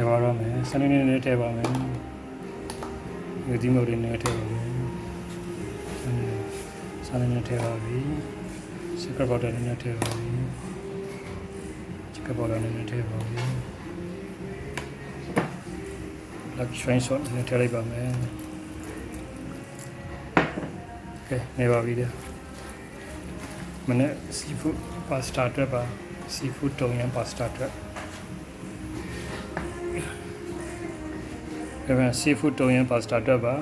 ထည့်ပါတော့မယ်စနေနေ့နဲ့ထည့်ပါမယ်ဒီဒီမိုတွေနဲ့ထည့်ပါမယ်စနေနေ့ထည့်ပါပြီစကဘော်ဒါနဲ့ထည့်ပါပြီစကဘော်ဒါနဲ့ထည့်ပါပြီလက်ချွိုင်းဆော့နဲ့ထည့်လိုက်ပါမယ်ကဲနေပါပြီတဲ့မနေ့ seafood pasta အတွက်ပါ seafood တုံယံ pasta အတွက် ဒါပေမဲ့ seafood တုံးရင် pasta အတွက်ပါ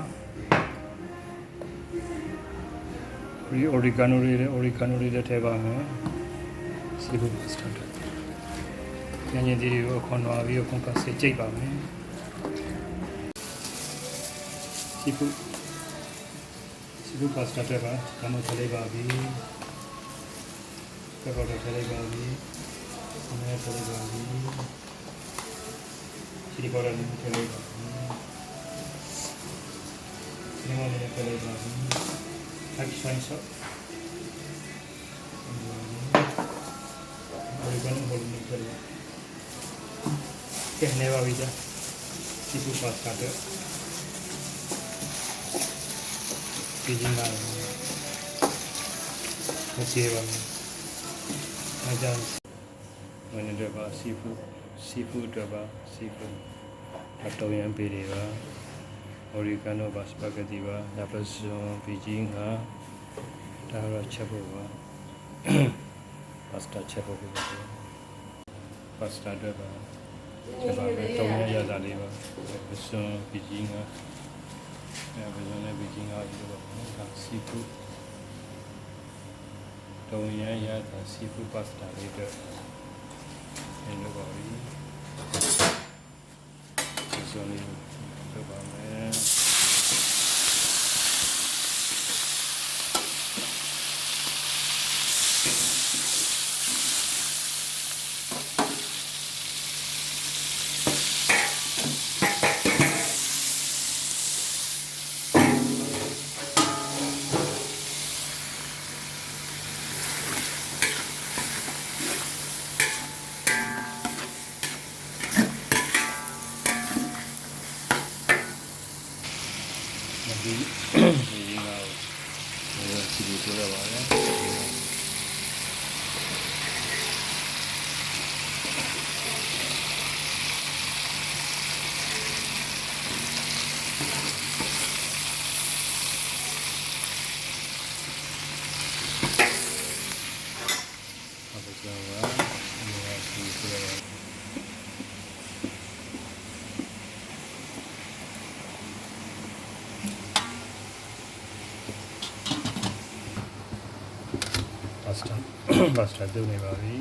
ဒီ oregano တွေလည်း oregano တွေလည်းထည့်ပါမယ် seafood pasta အတွက်ညညဒီတွေကိုအခွန်သွားပြီးအခွန်ကစေကြိတ်ပါမယ် seafood seafood pasta အတွက်ပါဒါမှထည့်လိုက်ပါပြီပက်ပါတော့ထည့်လိုက်ပါပြီဆမ်းရထည့်လိုက်ပါပြီချီလီပေါဒါလည်းထည့်လိုက်ပါ ပြီဒီမှာလည်းပြလိုက်ပါပြီ။ action shot ဘယ်ကနေဘယ်လိုလဲ။ကဲနေပါပြီကြာ။စီပူပါ oregano ပါ spaghetti ပါ napalm beijing ဟာဒါတော့ချက်ဖို့ပါ pasta ချက်ဖို့ပါ pasta တော့ပါချက်ပါပဲတုံးရရတာလေးပါ napalm beijing ဟာ napalm နဲ့ beijing ဟာဒီလိုပါဒါ seafood တုံးရရတာ seafood pasta လေးတော့အဲ့လိုပါပြီဆိုနေတော့ပါမယ် ဒီဒီငါ့ကိုဒီစီလိုပြောရပါလားဟုတ်ကဲ့ပါဒီကစီပြောရပါ pasta pasta တုံးနေပါပြီ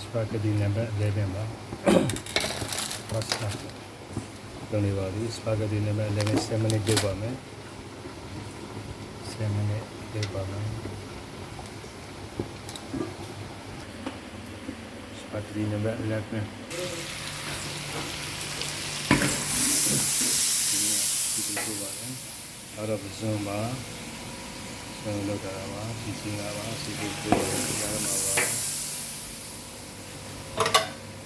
spaghetti number 11ပါ pasta တုံးနေပါပြီ spaghetti number 11 7 minute လုပ်ပါမယ်7 minute လုပ်ပါမယ် spaghetti number 11ဒီဒီလိုပါလေအဲ့တော့ပ စုံပါဆောင်းလောက်တာပါစီစီလာပါစီစီကိုရမှာပါ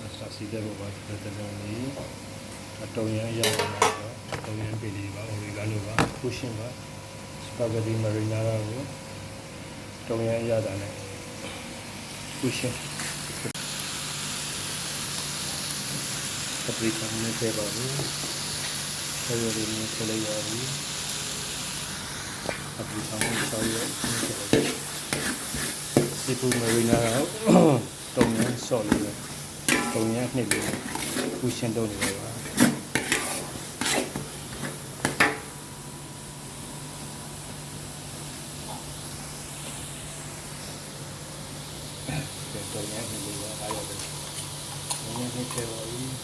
အစစီတဲ့ဘောပါတဲ့တဲ့လေးအတုံရရရတော့အတုံရပေးလေးပါအိုရီဂါလိုပါကုရှင်ပါစပါဂက်တီမရီနာရာကိုတုံရရတာနဲ့ကုရှင်ပပရိကာနဲ့ပဲပါဘူးဆယ်ရီနဲ့ဆက်လိုက်ပါဘူး aplicamos sabio si pu marina တော့တုံရဆော့လို့တုံရနှစ်လို့ခုရှင်းတော့နေပါတုံရနှစ်လို့ပါအားရတယ်တုံရနှစ်ထဲပါဘူး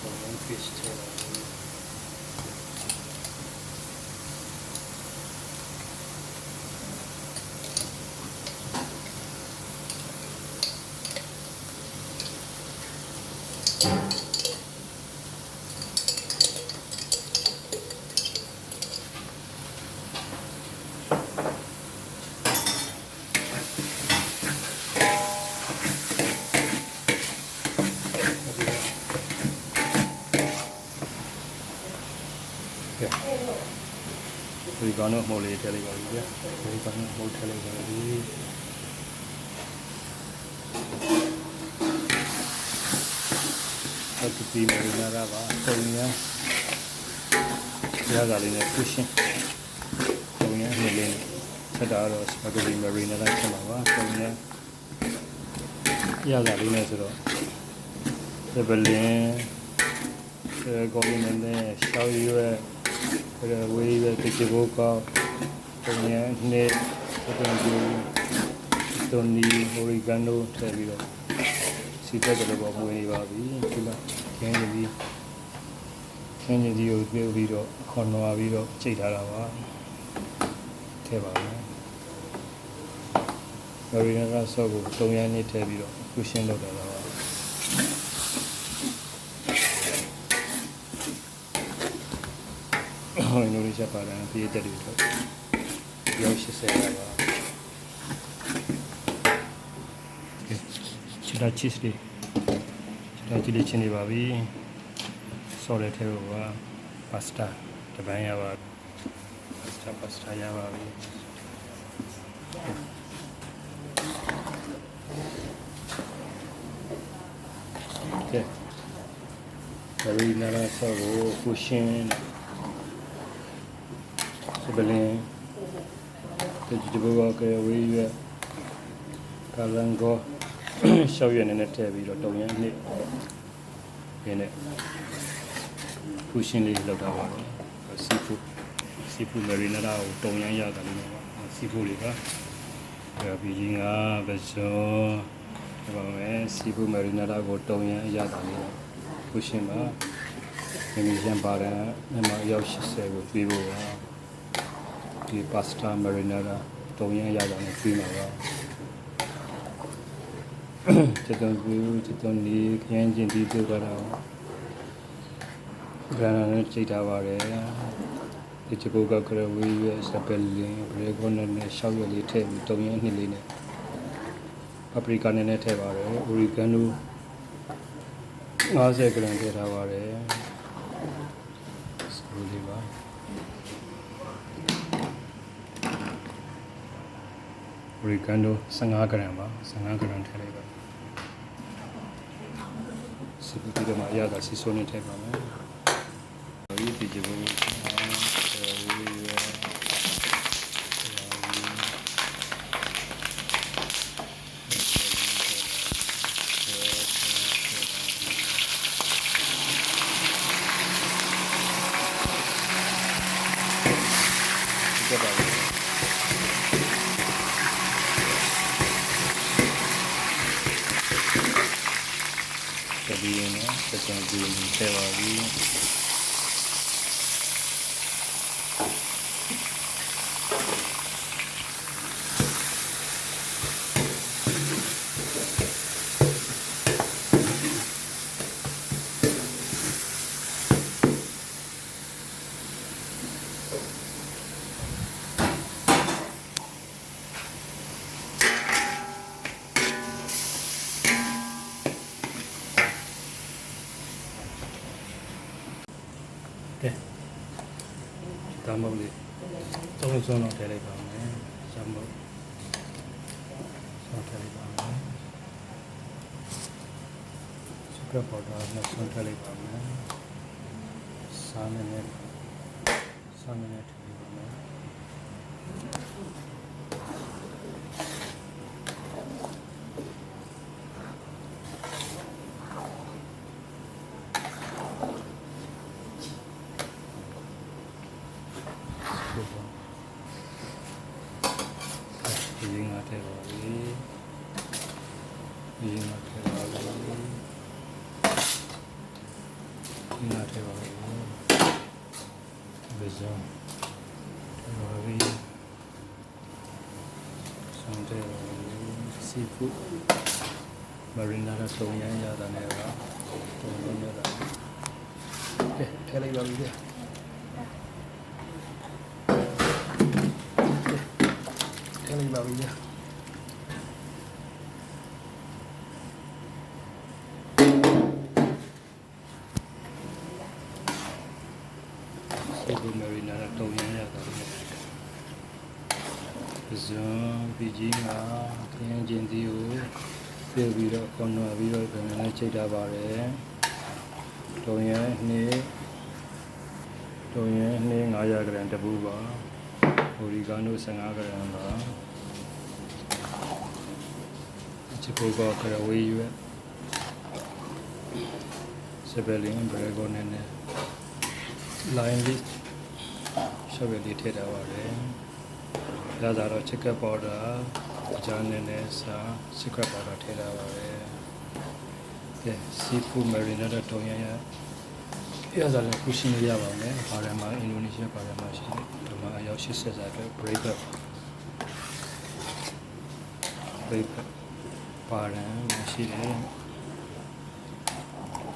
တုံရ fish ထဲပါဘူး ဒီ ဒီကောင်တော့မှုတ်လေးထည့်လိုက်ပါပြီဗျာဒီကောင်တော့မှုတ်ထည့်လိုက်ပါပြီဟုတ်ပြီမရနာပါတုံညာရတာလေးနဲ့ကုရှင်တုံညာနေလေးဆက်တာတော့စပဂက်တီမရီနာလိုက်ဆက်ပါပါတုံညာရတာလေးနဲ့ဆိုတော့ဒီပလင်းအဲကောင်းနေတယ်ရှောက်ရွယ် အဲဝေးရွယ်တချဘောကောတုံညာနေတုံကျူတုံနီဟိုရီဂန်နိုထည့်ပြီးတော့စီတက်ကြလို့ပေါ့မွေးနေပါပြီဒီလားကျင်းနေပြီကျင်းနေဒီကိုပြုတ်ပြီးတော့ခေါ်နွားပြီးတော့ချိန်ထားတာပါထည့်ပါမယ်မရီနာကဆော့ကိုတုံညာနေထည့်ပြီးတော့ကုရှင်းလုပ်တာပါ ဟိုအင်ဒိုနီးရှားပါလာပြည်သက်တွေတော့ရောက်80ပါပါချီတာချစ်လေးချီတာချစ်လေးချင်းနေပါပြီဆော်ရဲထဲကပါစတာတပန်းရပါပါစတာပါစတာရပါပြီကဲဘယ်လိုလဲဆော့ကိုကုရှင်းစ ပလင်တကြည်ဘောကဝေးရကလန်ကိုရှောက်ရနေနဲ့ထည့်ပြီးတော့တုံရမ်းနှစ်ရင်းနဲ့ဖူရှင်လေးလောက်တာပါစီဖူစီဖူမရီနာကိုတုံရမ်းရတာလေးပါစီဖူလေးပါဒါပြီးရင်ကဘယ်စောဒီပါမယ်စီဖူမရီနာကိုတုံရမ်းရတာလေးဖူရှင်ပါမိမိရန်ပါတယ်မြန်မာရောက်80ကိုပြေးဖို့ပါ ဒီပါစတာမရီနာကတုံရမ်းရတာနဲ့ပြီးမှာပါချစ်တော်ဘူးချစ်တော်နေခရမ်းချင်းဒီတို့ကတော့ဂရနာနဲ့ချိန်ထားပါတယ်ဒီချပုတ်ကကရဝေးရစပယ်လင်းဘရေဂွန်နဲ့ရှောက်ရလေးထည့်ပြီးတုံရမ်းနှစ်လေးနဲ့ပပရိကာနဲ့နဲ့ထည့်ပါတယ်အိုရီဂန်နို50ဂရမ်ထည့်ထားပါတယ်စလိုလေးပါ ရီကန်ဒို15ဂရမ်ပါ15ဂရမ်ထည့်လိုက်ပါစီပီဒီမှာအရသာစီဆိုနေထည့်ပါမယ်ဒီဒီဂျဘူးဒီကပါ တပီး ရင်နဲ့စက်ကြံပြီးရင်ထည့်ပါပြီကဲတမုတ်လေး သုံးစုံတော့ထည့်လိုက်ပါမယ်ဇမုတ်ဆောင်းထည့်လိုက်ပါမယ်စကပ်ပေါ်တာနဲ့ဆောင်းထည့်လိုက်ပါမယ်စာမနဲ့စာမနဲ့ထည့်လိုက်ပါမယ်ဟုတ်ပါဒီရင်ငါထည့်ပါပြီဒီရင်ငါထည့်ပါပြီဒီငါထည့်ပါပြီဘယ်ကြောင့်ထည့်ပါပြီ ဆောင်းထည့်ပါပြီစီဖူးမရီနာရဆုံရမ်းရတာနဲ့ကတုံးလုံးရတာကဲထည့်လိုက်ပါပြီဗျထည့်လိုက်ပါပြီဗျာစီဘူမရီနာတော့တုံရမ်းရတာလေ ဇွန်ပြီးကြီးမှာခင်းကျင်သီးကိုပြုတ်ပြီးတော့ကော်နော်ပြီးတော့ပြန်လည်းချိန်ထားပါတယ်တုံရနှစ်တုံရနှစ်900ဂရမ်တပူပါဟိုရီဂါနို15ဂရမ်ပါချစ်ကိုကကရဝေးရွက်စပယ်လင်းဘရဂိုနဲ့နဲ့ line list ရှော့ပဲလေးထည့်ထားပါတယ်။ ဒါသာတော့ chicken powder အကြမ်းနဲ့နဲ့စာ secret powder ထည့်ထားပါတယ်။ကဲ seafood marinade တုံရရရစားလည်းခုရှင်းလို့ရပါမယ်။ဘာရမှာအင်ဒိုနီးရှားဘာရမှာရှိတယ်။ဒီမှာအယောက်80စာအတွက် break up break up ပါရန်ရှိတယ်။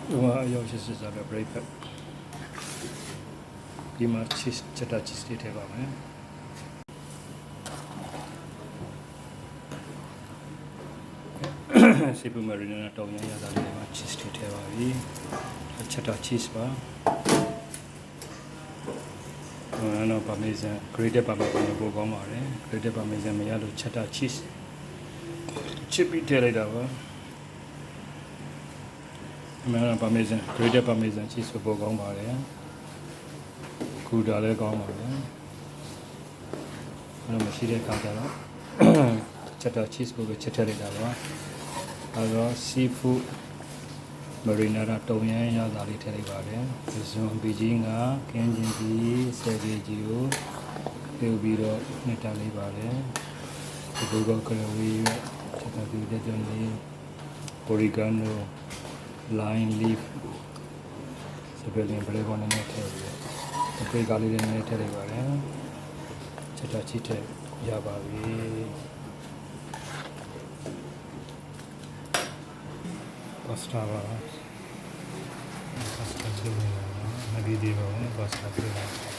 ဒီမှာအယောက်80စာအတွက် break up ဒီမှာ cheese ချက်တာ cheese တွေထည့်ပါမယ် စီပူမရီနာတောင်းရရတာလေးမှာ cheese တွေထည့်ပါပြီချက်တာ cheese ပါအဲတော့ပါမေဇန် grated parmesan ကိုပို့ကောင်းပါတယ် grated parmesan မရလို့ချက်တာ cheese ချစ်ပြီးထည့်လိုက်တာပါအမှန်တော့ပါမေဇန် grated parmesan cheese ကိုပို့ကောင်းပါတယ်ကူတာလည်းကောင်းပါပဲအဲ့တော့မရှိတဲ့ခါကျတော့ချက်တော့ cheese ကိုပဲချက်ထည့်လိုက်တာပါ အဲ့တော့ seafood marinara တုံရမ်းရသားလေးထည့်လိုက်ပါတယ်ဇွန်ပီကြီးကကင်းချင်းကြီးဆယ်ကြီးကြီးကိုပြုတ်ပြီးတော့နှစ်တလေးပါတယ်ဒီလိုကကရဝီချက်တာပြီးတဲ့ကြုံလေး oregano lime leaf စပယ်လင်ဘရေကောနဲ့ထည့်ပြီးတော့အပေကားလေးတွေနည်းနည်းထည့်လိုက်ပါတယ်ချက်တာချစ်ထည့်ရပါပြီ ပါစတာပါပါစတာ